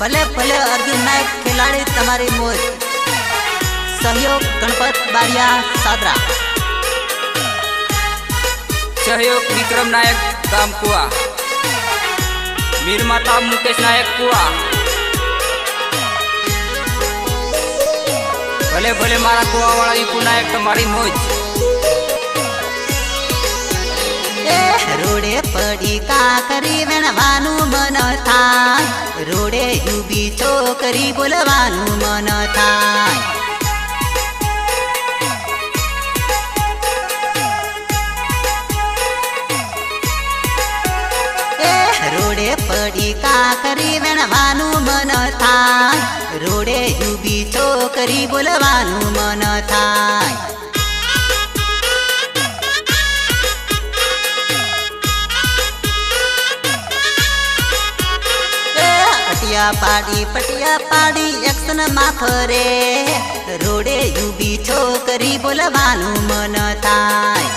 ભલે ભલે અર્જુન નાયક ખેલાડી તમારી મોજ. સહયોગ ગણપત બારિયા સાદરા. સહયોગ વિક્રમ નાયક, ગામ કુવા. નિર્માતા મુકેશ નાયક, કુવા. ભલે ભલે મારા કુવાવાળા વિપુ નાયક, તમારી મોજ. રોડે પડી કાકરી વેણવાનું મન થાય. રોડે યુબી છોકરી બોલવાનું મન થાય. રોડે પડી કાકરી વેણવાનું મન થાય. રોડે યુબી છોકરી બોલવાનું મન અટિયા પાડી, પટિયા પાડી, એક્શનમાં ફરે રોડે યુબી છોકરી બોલવાનું મન થાય.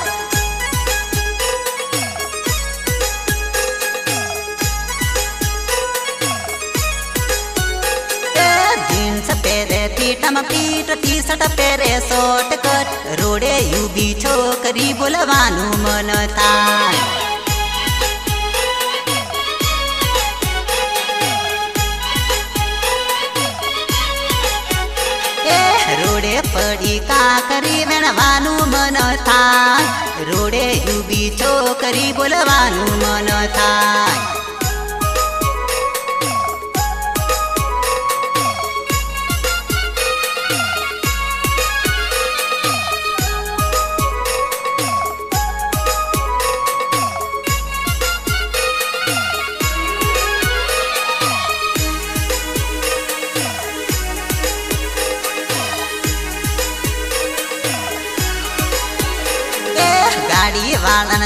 પીટ ટી શર્ટ પહેરે શોર્ટ કટ રોડે યુબી છોકરી બોલવાનું મન થાય. થાય ડૂબી યુબી છોકરી બોલવાનું મન થાય.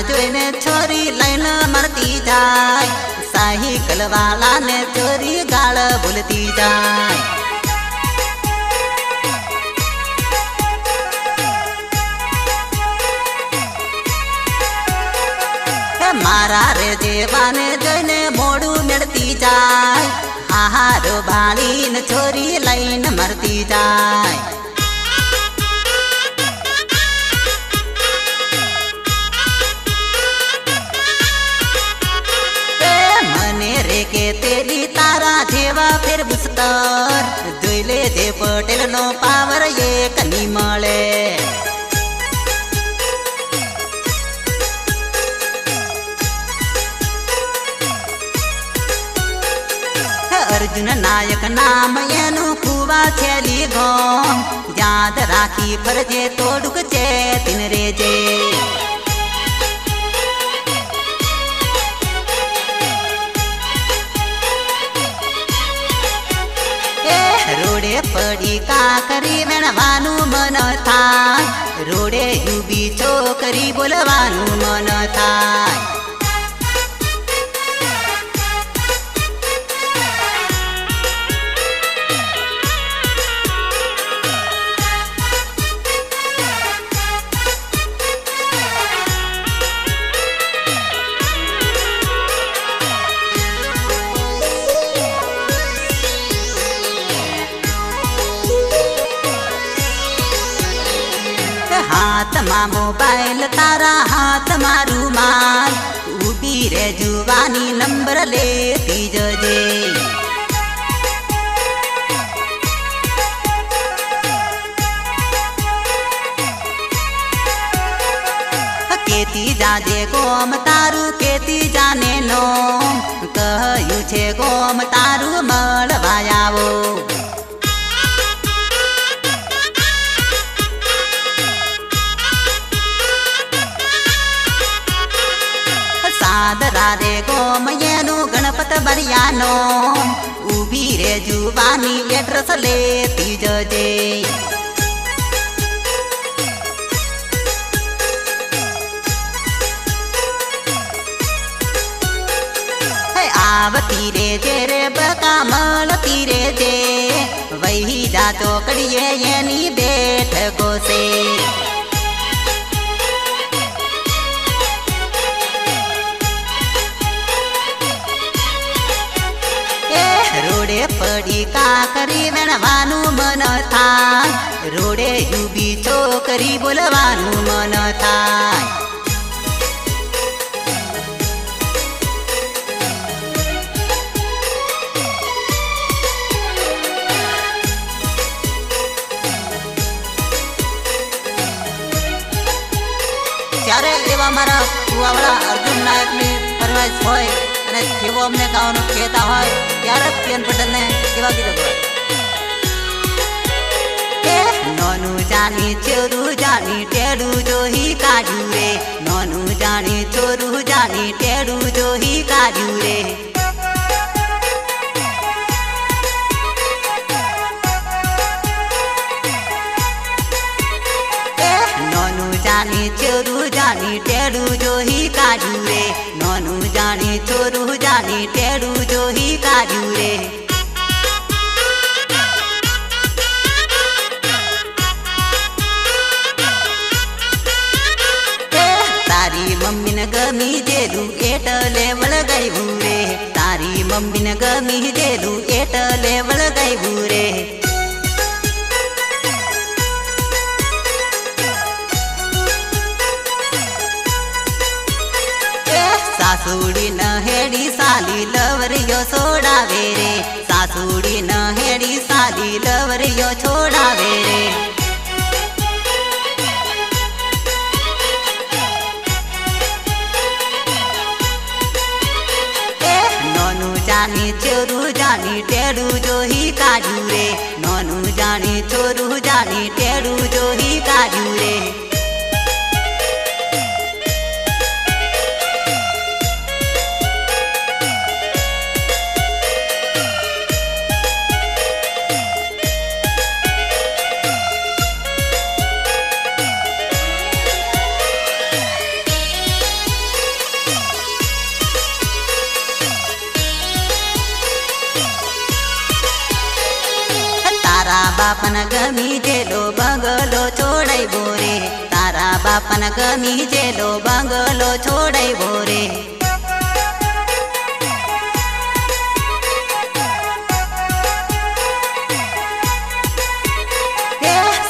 જોઈને છોરી લઈને મરતી જાય. સાયકલ વાળાને ચોરી ગાળ ભૂલતી જાય. મારા રે જેવાને જોઈને મોડું મેળતી જાય. આહારો બાળીને છોરી લઈને મરતી જાય. કે તેલી તારા જેવા ફેર બુસ્તર. જોઈ લે જે પટેલ નો પાવર એક ની મળે. અર્જુન નાયક નામ એનું કુવા છે લીધો. યાદ રાખી ફરજે તોડુક છે તિન રેજે. પડી કાકરી વેણવાનું મન થાય. રોડે ડૂબી છોકરી બોલવાનું મન થાય. હાથમાં મોબાઈલ તારા હાથ મારું માલ. ઊભી રે જુવાની નંબર લેતી જજે. કેતી જાજે ગોમ તારું, કેતી જાને નો કહ્યું છે ગોમ તારું જુવાની એડ્રેસ લેતી જજે હે આવતી રે જે રે બકા મળતી રે જે વહી જા ચોકડીએ એની બેઠ ગોસે રોડે કરી કાકરી મન થાય. રોડે યુબી છોકરી બોલવાનું મન થાય. ત્યારે એવા મારા કુવાવાળા અર્જુન નાયકની ફરમાઈશ હોય અને જેવો અમને ગાવાનું કહેતા હોય ત્યારે જ પીએન પટેલને એવા ગીતો નોનું જાણી ચોરું જાણી ટેડું જોહી કાઢ્યું રે નોનું જાણી ચોરું જાણી ટેડું જોહી કાઢ્યું રે જાણી રે તારી મમ્મીને ગમી જેલું એટલે વળગાયું રે. તારી મમ્મીને ગમી જેલું એટલે વળગાયું રે. સાસુડી ન હેડી સાલી છોડાવે રે. સાસુડી ન હેડી સાલી લવરિયો છોડાવે રે. જાણી ચોરું જાની ટેડું જોહી કાઢું રે. બાપન ગમી જેલો બંગલો છોડાઈ બોરે. તારા બાપન ગમી જેલો બંગલો છોડાઈ બોરે.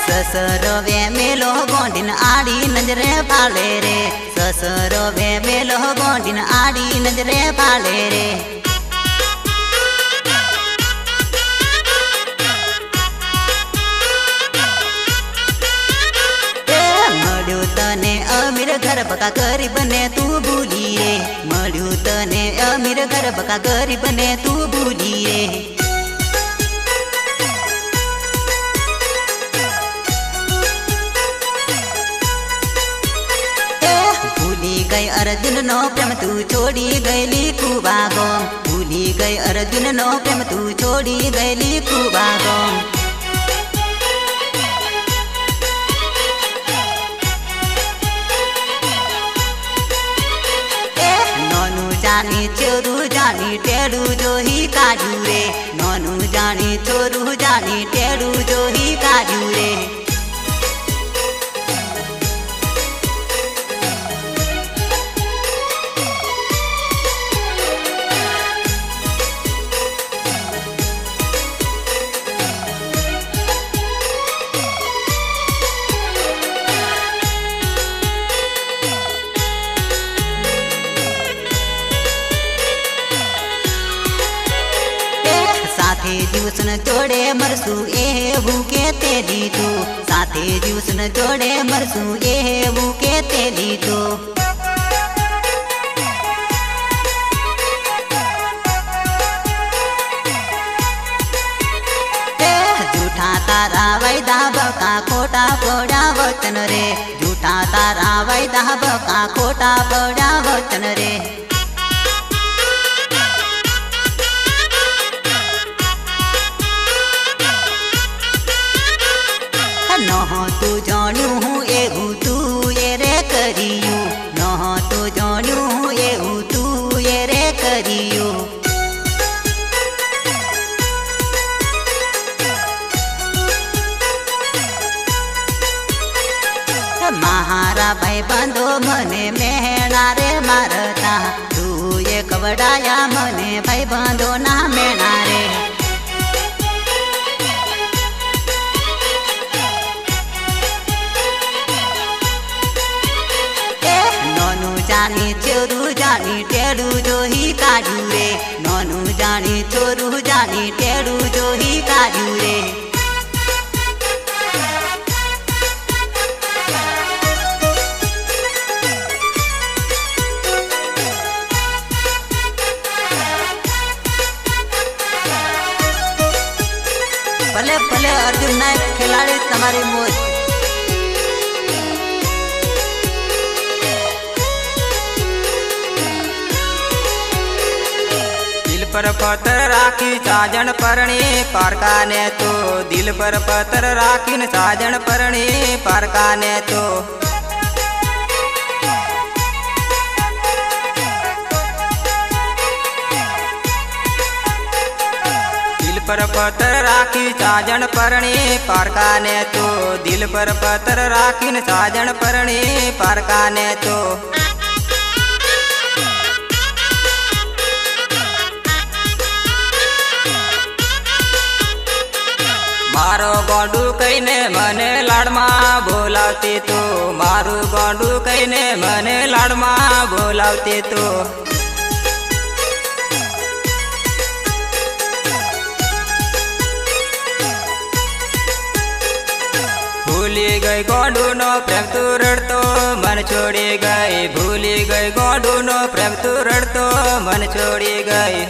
સસરો વે મેલો ગોંડીન આડી નજરે પાલે રે. સસરો વે મેલો ગોંડીન આડી નજરે પાલે રે. બકા ગરીબ ને તું ભૂલીએ. મળ્યું તને અમીર ઘર બકા ગરીબ ને તું ભૂલીએ. ભૂલી ગઈ અર્જુન નો પ્રેમ તું છોડી ગયેલી ખૂબ આગો ભૂલી ગઈ અર્જુન નો પ્રેમ તું છોડી ગયેલી ખૂબ ગોમ. દિવસન જોડે મરશું એવું કે તે લીધો. જૂઠા તારા વૈદા બકા ખોટા પડ્યા વચન રે. જૂઠા તારા વૈદા બકા ખોટા પડ્યા વચન રે. મારતા રાખી સાજણ પરણી પારકાને તો દિલ પર પથર રાખીને સાજણ પરણી પારકાને તો. પર પથર રાખી સાજણ પરણી પારકાને તો. દિલ પર પથર રાખીને સાજણ પરણી પારકાને તો. લાડમાં બોલાવતી તો મારું ગોંડું કહીને મને લાડમાં બોલાવતી તો. ભૂલી ગઈ ગોંડું નો પ્રેમ તું રડતો, મન છોડી ગઈ. ભૂલી ગઈ ગોંડું નો પ્રેમ તું રડતો, મન છોડી ગઈ.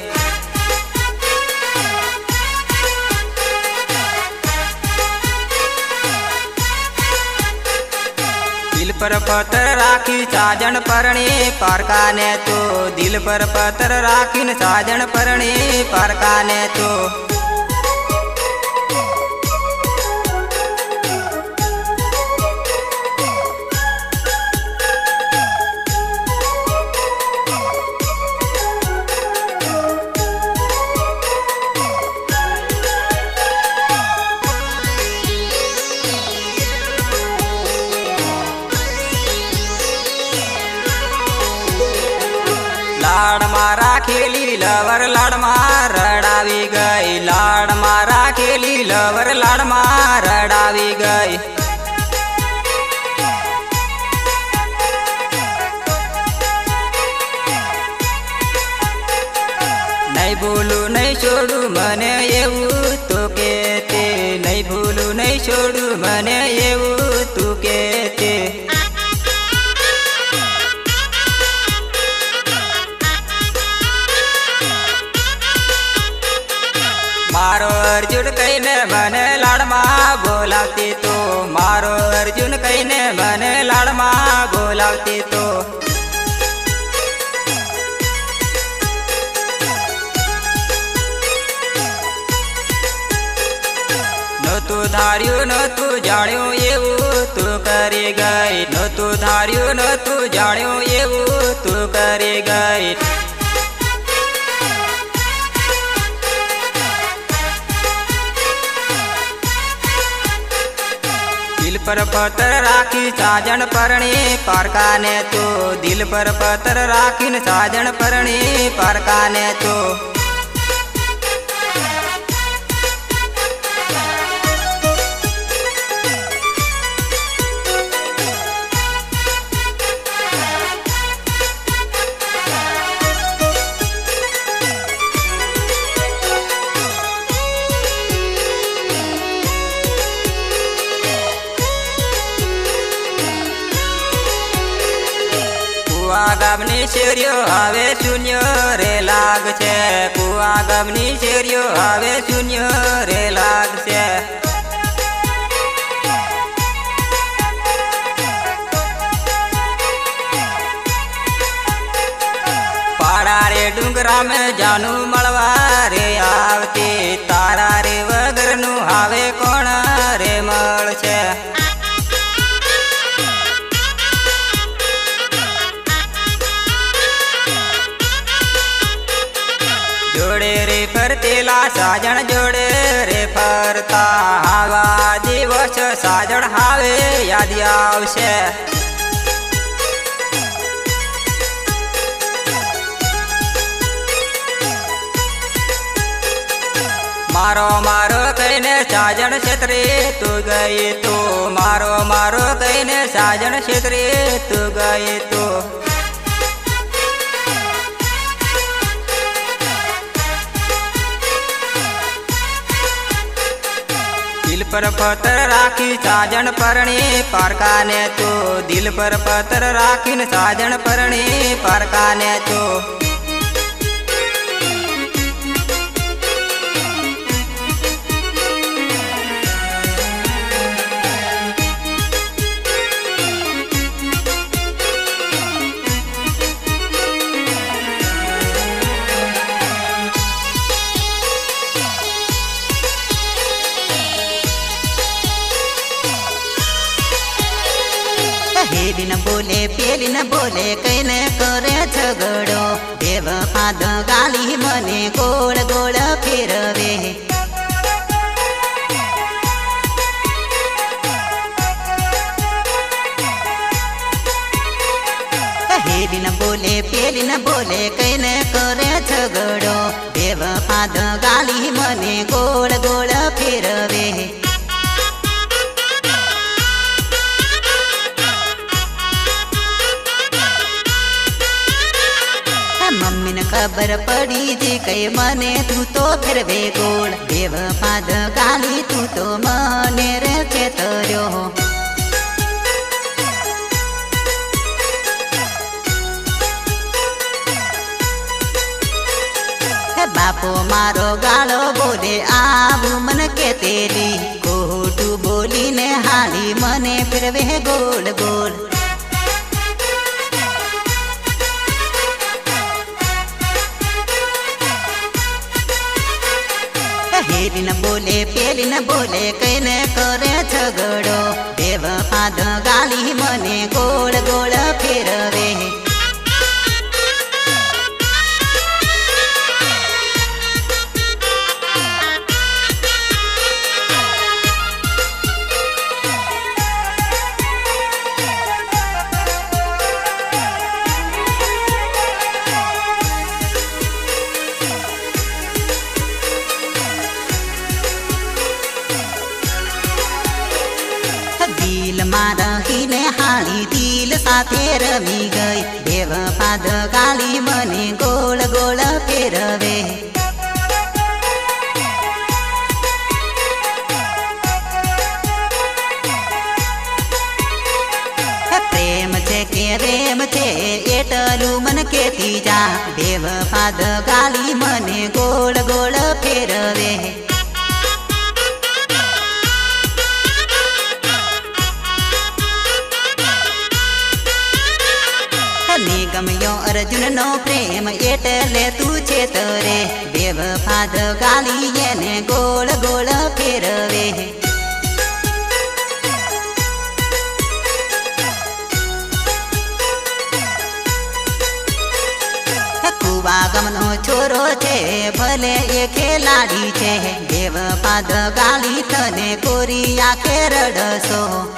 દિલ પર પથ્થર રાખી સાજણ પરણી પારકાને તો દિલ પર પથ્થર રાખીને સાજણ પરણી પારકાને તો એવું તું કે તે નહીં ભૂલું, નહીં છોડું, મને એવું તું કે તે. મારો અર્જુન કહીને મને લાડમાં બોલાવતી તો, મારો અર્જુન કહીને મને લાડમાં બોલાવતી તો. ધાર્યું નહોતું, જાણ્યું એવું તું કરી ગઈ નતું ધાર્યું નહોતું, જાણ્યું એવું તું કરી ગઈ દિલ પર પતર રાખી સાજણ પરણી પારકાને તો. દિલ પર પતર રાખીને સાજણ પરણી પારકાને તો. ગામની શેરીઓ હવે શૂન્ય રે લાગશે. કુવા ગામની શેરીઓ હવે શૂન્ય રે લાગશે. પાડા રે ડુંગરા મેં જાનું મળવા સાજણ જોડે રે ફરતા આવા દિવસ સાજણ હાવે યાદ આવશે. મારો મારો કહીને સાજણ ક્ષેત્રે તું ગઈ તો. મારો મારો કહીને સાજણ ક્ષેત્રે તું ગઈ તો. પર પથ્થર રાખી સાજણ પરણી પારકાને તો દિલ પર પથ્થર રાખીને સાજણ પરણી પારકાને તો ખબર પડી જે કઈ મને તું તો ફેરવે ગોળ. દેવ પાદ ગાલી તું તો મને રે ચેતર્યો હે બાપો, મારો ગાળો બોલે, આવું મન કે તેરી. ખોટું બોલીને હાલી મને ફેરવે ગોળ ગોળ. બોલે પેલી ન બોલે કઈને કરે ઝઘડો. દેવ પાદ ગાલી મને ગોળ ગોળ ફેરવે. સાથે રમી ગઈ. દેવ પાદ કાલી મને ગોળ ગોળ ફેરવે. પ્રેમ છે એટલું મન કેતી જા. દેવ પાદ ગાલી મને ગોળ ગોળ ફેરવે. ગમ્યો અર્જુન નો પ્રેમ એટલે તું છે તરે દેવ પાદ ગાલી એને ગોળ ગોળ ફેરવે. ગમનો છોરો છે, ભલે એ ખેલાડી છે. દેવ પાદ ગાલી તને કોરી આખે રડસો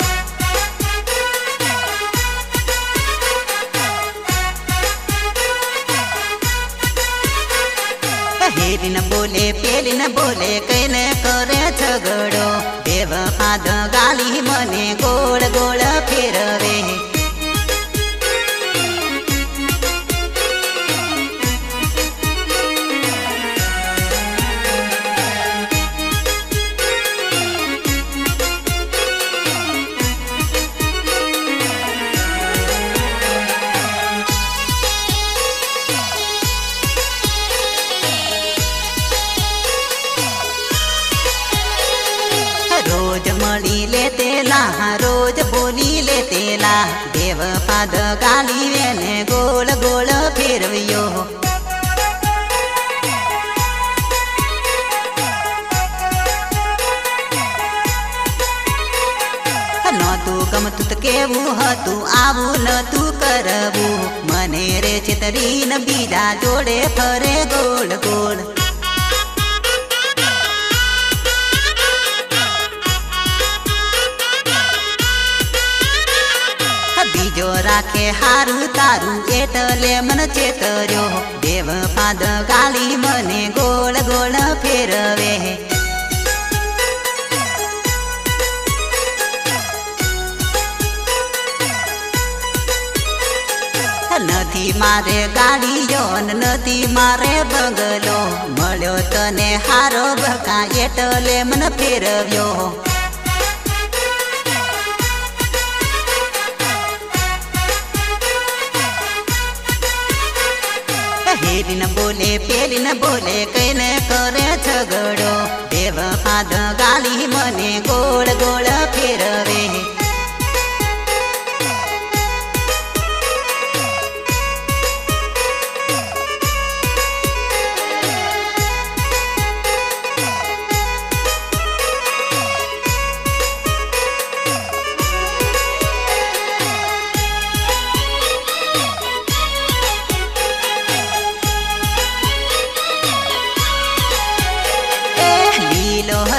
બોલે પેલી ને બોલે કઈને કરે ઝઘડો? દેવ પાદ ગાલી મને ગોળ ગોળ ફેરવે. દેવ કાલી વેને ગોળ ગોળ ફેરવ્યો. નહોતું તો કેવું હતું, આવું નતું કરવું. મને રે છેતરીને બીજા જોડે ફરે. હારું, તારું એટલે મન ચેતર્યો. દેવ પાદ ગાલી મને ગોળ ગોળ ફેરવે. નથી મારે ગાડીઓ નથી મારે બંગલો. મળ્યો તને હારો બકા એટલે મન ફેરવ્યો. પેલી ને બોલે કઈને કરે ઝઘડો. દેવ પાદ ગાલી મને ગોળ ગોળ ફેરવે.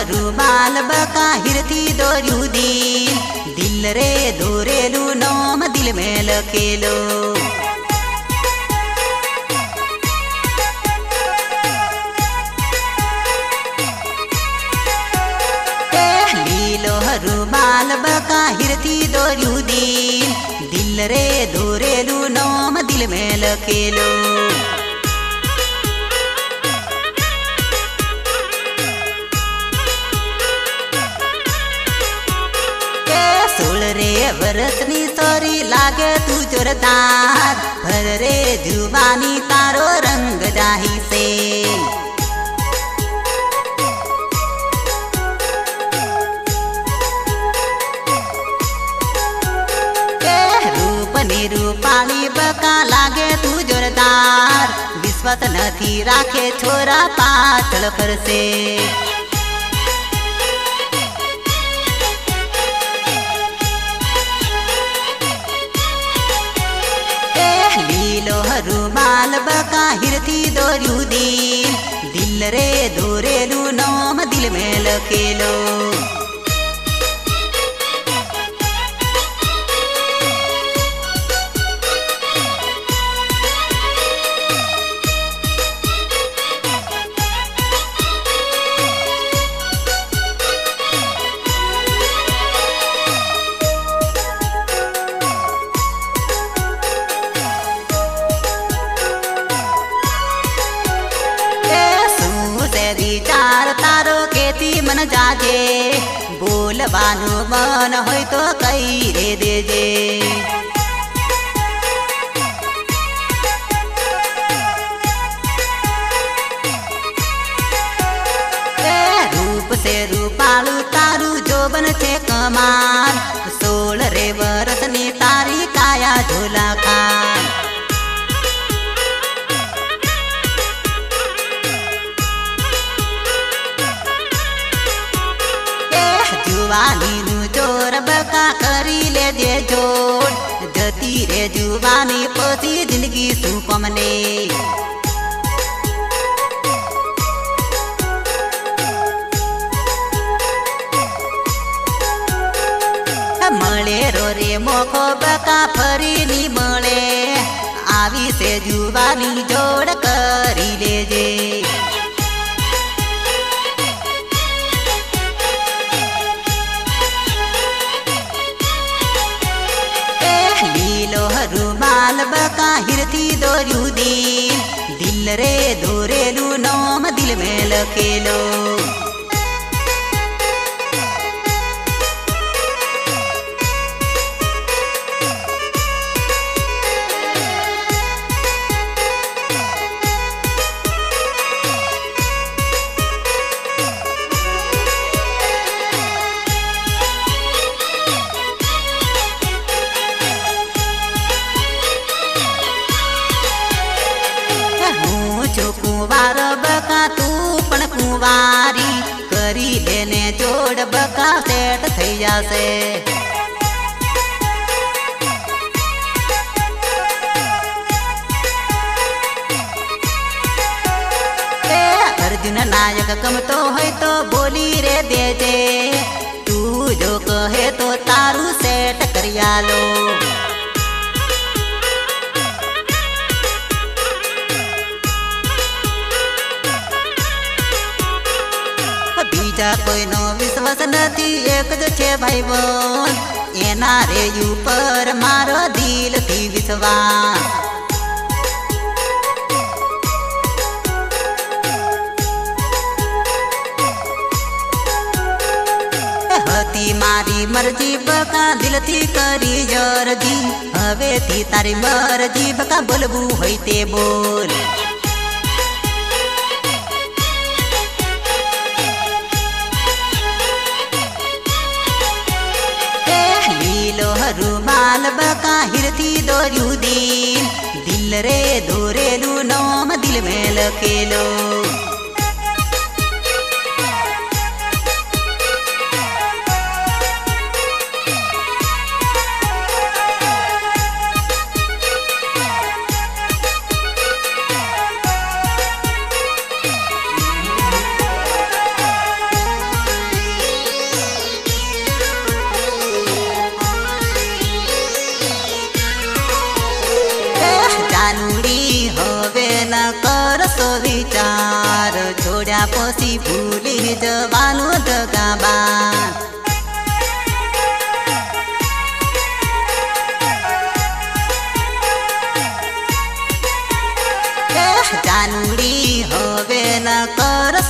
રૂમાલ બકા હીરથી દોર્યું દિલ દિલ રે દોરેલું નોમ દિલ મેં લખેલું લીલો રૂમાલ બકા હીરથી દોર્યું દિલ દિલ રે દોરેલું નોમ દિલ મેં લખેલું રે વરસની સોરી લાગે તું જોરદાર ભર રે જુવાની તારો રંગ જાહી છે એ રૂપની રૂપાળી બકા લાગે તું જોરદાર વિશ્વાસ નથી રાખે છોરા પાછળ ફરશે રૂમાલ બકા હીરથી દોર્યું દિલ દિલ રે દોરેલું નામ દિલ મેં લખેલું બોલવાનું મન હોય તો કઈ રે દેજે રૂપ છે રૂપાળું તારું જોબન છે કમાલ જુવાની પછી જિંદગી શું પમને? મળે રો રે મોખો બકા ફરી ની મળે. આવી છે જુવાની હીરથી દોર્યું અર્જુન ગમતો હોય તો બોલી રે દેજે. તું જો કહે તો તારું સેટ કરી આલો. બીજા કોઈનો વિશ્વાસ નથી, એક જ છે ભાઈ બોન એના રે ઉપર મારો દિલથી વિશ્વાસ. મારી મરજી બકા દિલથી કરી જરજી. હવેથી તારી મરજી બકા બોલવું હોય તે બોલ. લીલો રૂમાલ બકા હીરથી દોર્યું દિલ દિલ રે દોરેલું નામ દિલ મેં લખેલું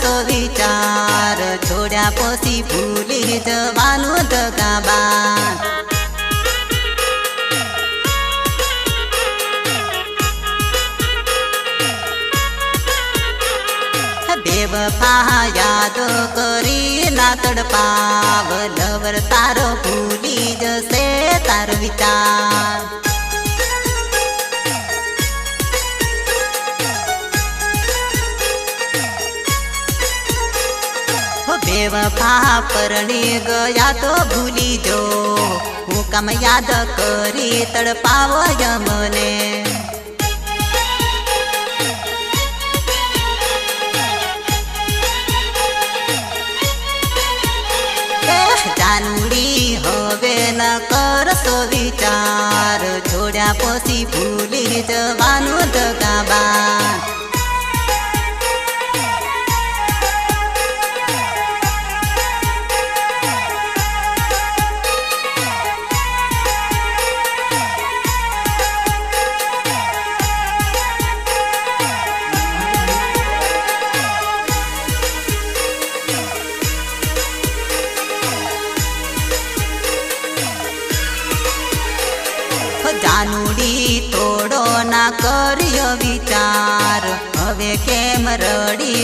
કરશો વિચાર છોડ્યા પછી ભૂલી જવાનો દગાબાન. બેવફા યાદો કરી ના તડપાવ લવર તારો ભૂલી જશે તાર વિચાર. બેવફા પરણી ગયા તો ભૂલી જો. હું કામ યાદ કરી તડપાવો યમને જાનુડી, હવે ન કરતો વિચાર. છોડ્યા પછી ભૂલી જવાનું દગાબાન.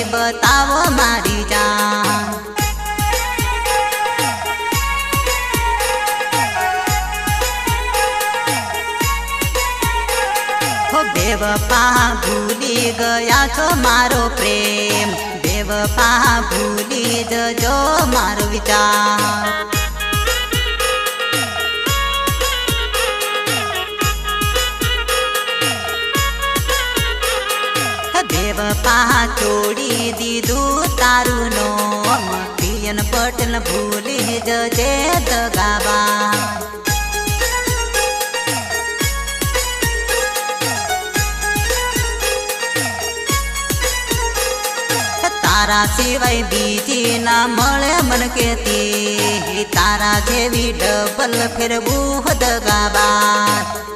બતાવો મારી જાન હો બેવપા ભૂલી ગયા છો મારો પ્રેમ. દેવપા ભૂલી જજો મારો વિચાર. પટેલ ભૂલી જજે દગાબા તારા સિવાય બીજી ના મળે મન કેતી તારા જેવી ડબલ ફેરવું દગાબા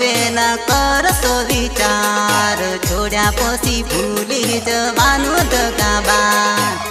ન કરશો વિચાર. છોડ્યા પછી ભૂલી જવાનું દગાબાન